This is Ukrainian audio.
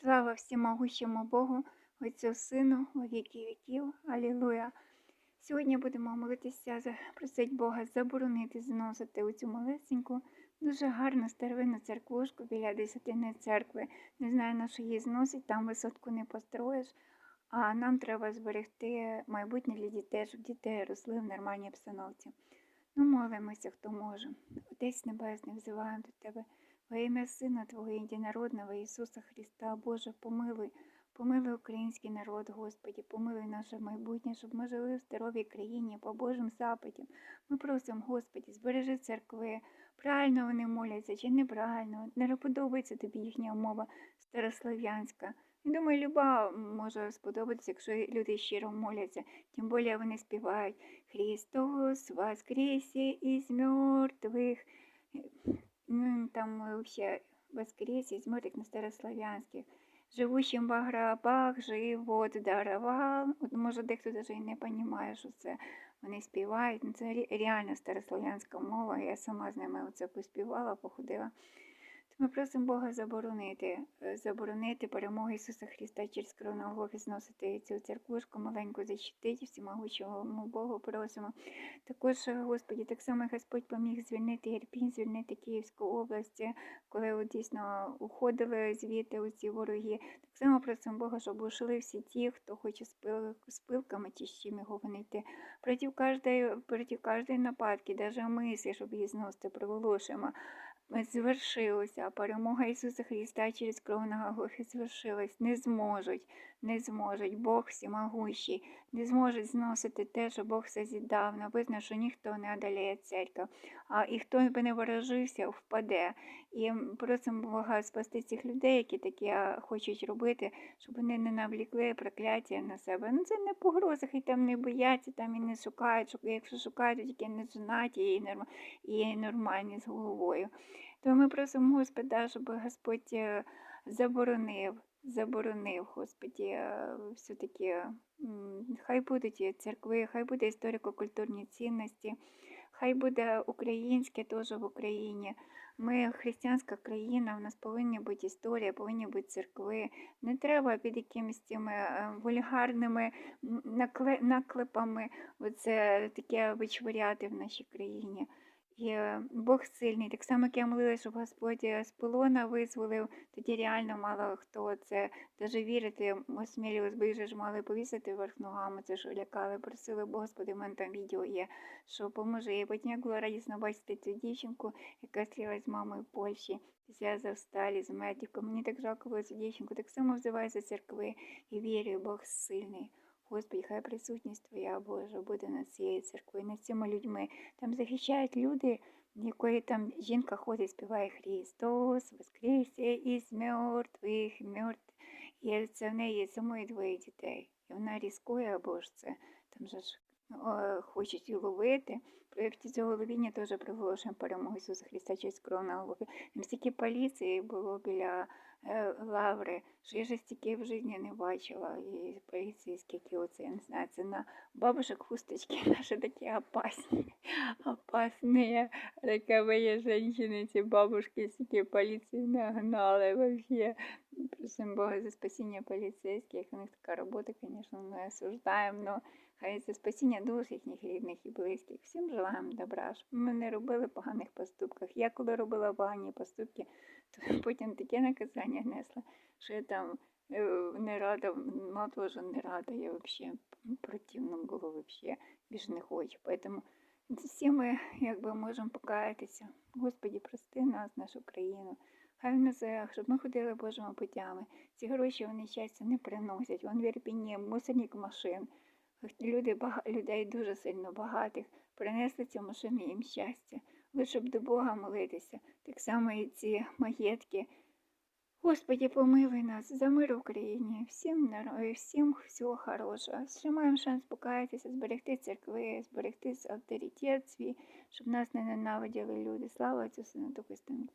Слава всемогущому Богу, Отцю Сину, во віки віків. Алілуя. Сьогодні будемо молитися, просить Бога заборонити зносити у цю малесеньку, дуже гарну старовинну церквушку біля десятини церкви. Не знаю, на що її зносить, там висотку не построїш. А нам треба зберегти майбутнє для дітей, щоб діти росли в нормальній обстановці. Ну, молимося, хто може. Отець Небесний, взиваємо до Тебе. Во ім'я Сина Твого єдинородного Ісуса Христа, Боже, помилуй, помилуй український народ, Господі, помилуй наше майбутнє, щоб ми жили в здоровій країні по Божим запитам. Ми просимо, Господі, збережи церкви, правильно вони моляться чи неправильно, не подобається тобі їхня мова старослов'янська. Я думаю, люба може сподобатися, якщо люди щиро моляться, тим більше вони співають Христос воскресе із мертвих. Там вообще воскрес из на старославянських. Живущим в гробах живот дарував. От, може, дехто навіть і не розуміє, що це вони співають. Ну, це ре- реально старослов'янська мова. Я сама з ними оце поспівала, походила. Ми просимо Бога заборонити, е, заборонити перемогу Ісуса Христа через коронавірус, зносити цю церквушку маленьку, защитити всемогучому Богу просимо. Також, е, Господі, так само Господь поміг звільнити Ірпінь, звільнити Київську область, коли от дійсно уходили звідти оці вороги. Так само просимо Бога, щоб ушли всі ті, хто хоче з пилками чи з чим його гонити. Проти кожної, нападки, навіть мислі, щоб її зносити, приголошуємо. Звершилося, перемога Ісуса Христа через кров на Голгофі звершилась. Не зможуть, не зможуть. Бог всемогущий, не зможуть зносити те, що Бог созідав. Написано, що ніхто не одоліє церкву. А і хто би не ворожився, впаде. І просимо Бога спасти цих людей, які таке хочуть робити, щоб вони не навлікли прокляття на себе. Ну це не погроза, хай там не бояться, там і не шукають. Шук- Якщо шукають, то тільки не жонаті і, і нормальні з головою. То ми просимо Господа, щоб Господь е, заборонив, заборонив, Господі, е, все-таки хай будуть церкви, хай буде історико-культурні цінності, хай буде українське теж в Україні. Ми християнська країна, у нас повинні бути історія, повинні бути церкви. Не треба під якимись цими е, вульгарними наклепами оце таке вичворяти в нашій країні. І е, Бог сильний. Так само, як я молилася, щоб Господь е, з полона визволив, тоді реально мало хто це даже вірити, осмілювалися, бо їх же ж мали повісити верх ногами, це ж лякали, просили, «Бо, Господи, в мене там відео є, що поможе. І потім як було радісно бачити цю дівчинку, яка стрілась з мамою в Польщі, після Завсталі, з медиком. Мені так жалко було цю дівчинку. Так само взиваюся церкви і вірю, Бог сильний. Господи, хай присутність Твоя Божа буде над цією церквою, над цими людьми. Там захищають люди, якої там жінка ходить, співає Христос, воскресе із мертвих, мертв. І це в неї самої двоє дітей. І вона різкує, або ж це там же ж о, хочуть ловити. Проєкті цього ловіння теж приголошуємо перемогу Ісуса Христа через кров на голові. Там стільки поліції було біля лаври, що я ж стільки в житті не бачила. І поліції, скільки оце, я не знаю, це на бабушек хусточки наші такі опасні, опасні роковые женщины, ці бабушки, стільки поліції нагнали вообще. Просим Бога за спасіння поліцейських. У них така робота, звісно, ми осуждаємо, но хай за спасіння душ їхніх рідних і близьких. Всім желаємо добра, щоб ми не робили поганих поступків. Я коли робила погані поступки, то потім таке наказання несла, що я там е, не рада, ну теж не рада, я взагалі противно було вообще, більше не хочу. Поэтому всі ми якби можемо покаятися. Господі, прости нас, нашу країну. Хай в е, щоб ми ходили Божими путями. Ці гроші вони щастя не приносять. Вон в Ірпіні мусорник машин. Люди, людей дуже сильно багатих принесли ці машини їм щастя. Лише щоб до Бога молитися. Так само і ці маєтки. Господі, помилуй нас за мир в Україні, всім і всім всього хорошого. Ще маємо шанс покаятися, зберегти церкви, зберегти авторитет свій, щоб нас не ненавиділи люди. Слава Отцю, Сину, Духу Святому.